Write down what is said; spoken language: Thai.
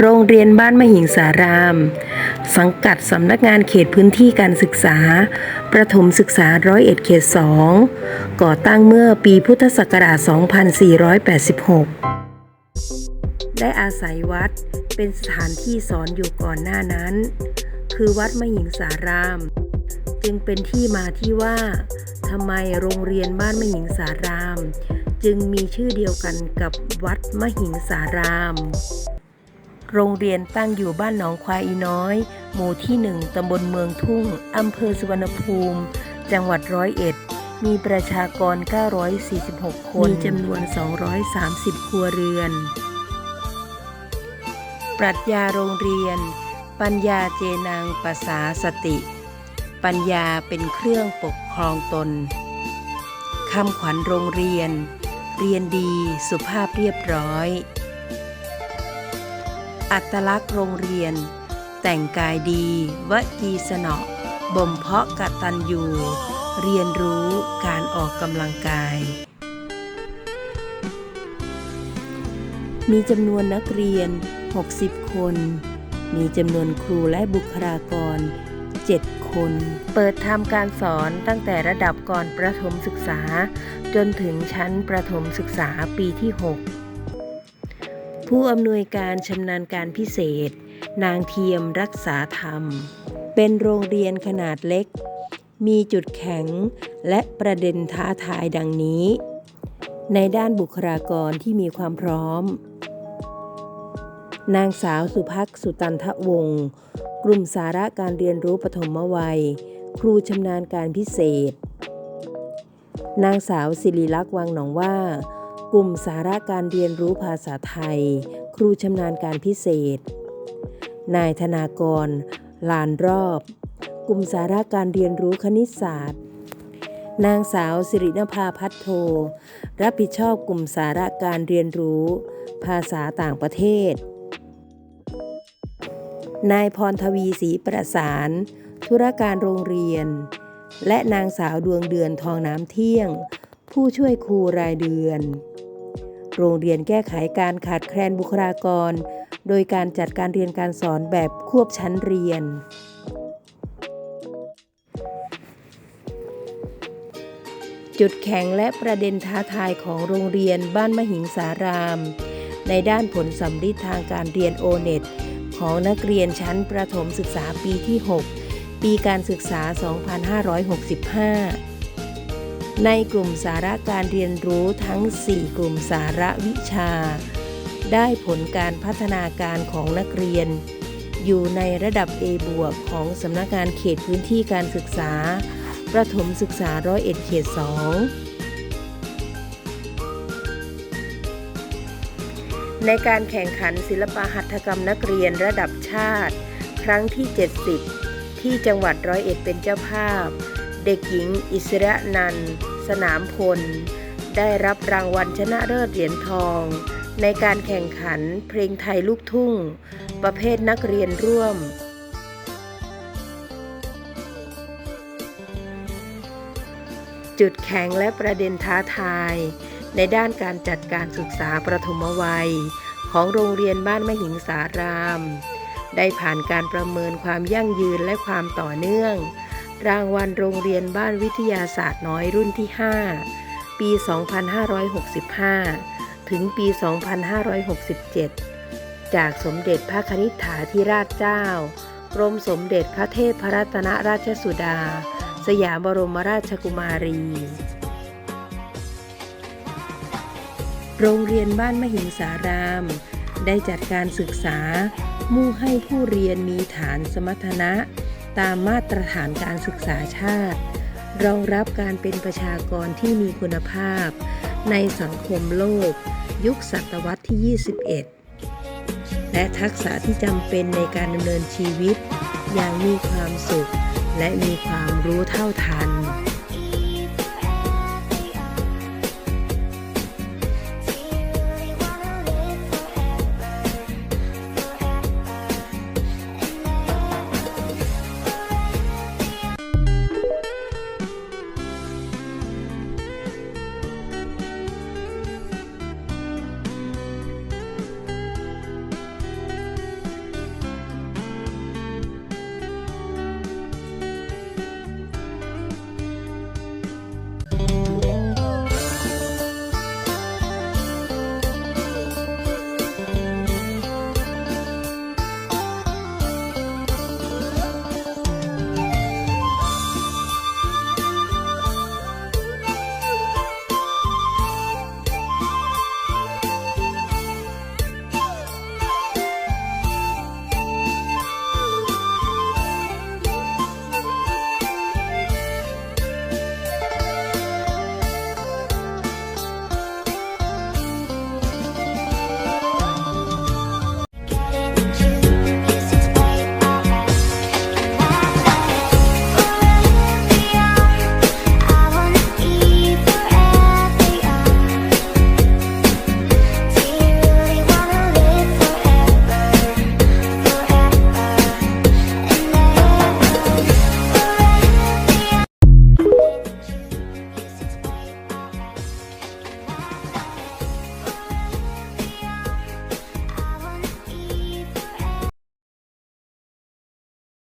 โรงเรียนบ้านมหิงสาราม สังกัดสำนักงานเขตพื้นที่การศึกษา ประถมศึกษาร้อยเอ็ดเขต2ก่อตั้งเมื่อปีพุทธศักราช 2486 ได้อาศัยวัดเป็นสถานที่สอนอยู่ก่อนหน้านั้น คือวัดมหิงสาราม จึงเป็นที่มาที่ว่าทำไมโรงเรียนบ้านมหิงสาราม จึงมีชื่อเดียวกันกับวัดมหิงสาราม โรงเรียนตั้งอยู่บ้านหนองควายอีน้อย หมู่ที่หนึ่งตำบลเมืองทุ่ง อำเภอสุวรรณภูมิ จังหวัดร้อยเอ็ด มีประชากร 946 คน มีจำนวน 230 ครัวเรือน ปรัชญาโรงเรียน ปัญญาเจนางภาษาสติ ปัญญาเป็นเครื่องปกครองตน คำขวัญโรงเรียน เรียนดีสุภาพเรียบร้อย อัตลักษณ์โรงเรียน แต่งกายดีวจีสนอบ่มเพาะกตัญญูเรียนรู้การออกกำลังกาย มีจำนวนนักเรียน 60 คน มีจำนวนครูและบุคลากร 7 คน เปิดทำการสอนตั้งแต่ระดับก่อนประถมศึกษา จนถึงชั้นประถมศึกษาปีที่ 6 ผู้อำนวยการชำนาญการพิเศษ นางเทียมรักษาธรรม เป็นโรงเรียนขนาดเล็ก มีจุดแข็งและประเด็นท้าทายดังนี้ ในด้านบุคลากรที่มีความพร้อม นางสาวสุภักสุตันทะวงศ์กลุ่มสาระการเรียนรู้ปฐมวัย ครูชำนาญการพิเศษ นางสาวศิริลักษณ์วังหนองว่า กลุ่มสาระการเรียนรู้ภาษาไทย ครูชำนาญการพิเศษ นายธนากร ลานรอบ กลุ่มสาระการเรียนรู้คณิตศาสตร์ นางสาวสิรินภาพัฒโท รับผิดชอบกลุ่มสาระการเรียนรู้ ภาษาต่างประเทศ นายพรทวีศรีประสาน ธุรการโรงเรียน และนางสาวดวงเดือนทองน้ำเที่ยงผู้ช่วยครูรายเดือน โรงเรียนแก้ไขการขาดแคลนบุคลากร โดยการจัดการเรียนการสอนแบบควบชั้นเรียนจุดแข็งและประเด็นท้าทายของโรงเรียนบ้านมหิงสาราม ในด้านผลสำลิดทางการเรียนโอเน็ตของนักเรียนชั้นประถมศึกษาปีที่ 6 ปีการศึกษา 2565 ในกลุ่มสาระการเรียนรู้ทั้ง 4 กลุ่มสาระวิชา ได้ผลการพัฒนาการของนักเรียน อยู่ในระดับ A บวกของสำนักงานเขตพื้นที่การศึกษา ประถมศึกษาร้อยเอ็ดเขต 2 ในการแข่งขันศิลปหัตถกรรมนักเรียนระดับชาติ ครั้งที่ 70 ที่จังหวัดร้อยเอ็ดเป็นเจ้าภาพ เด็กหญิงอิสระนัน สนามพล ได้รับรางวัลชนะเลิศเหรียญทอง ในการแข่งขันเพลงไทยลูกทุ่ง ประเภทนักเรียนร่วม จุดแข็งและประเด็นท้าทาย ในด้านการจัดการศึกษาประถมวัย ของโรงเรียนบ้านมหิงสาราม ได้ผ่านการประเมินความยั่งยืนและความต่อเนื่อง รางวัลโรงเรียนบ้านวิทยาศาสตร์น้อยรุ่นที่ 5 ปี 2565 ถึงปี 2567 จากสมเด็จพระคณิษฐาธิราชเจ้ากรมสมเด็จพระเทพรัตนราชสุดา สยามบรมราชกุมารี โรงเรียนบ้านมหิงสาราม ได้จัดการศึกษา มุ่งให้ผู้เรียนมีฐานสมรรถนะ ตามมาตรฐานการศึกษาชาติ รองรับการเป็นประชากรที่มีคุณภาพ ในสังคมโลก ยุคศตวรรษที่ 21 และทักษะที่จำเป็นในการดำเนินชีวิต อย่างมีความสุข และมีความรู้เท่าทัน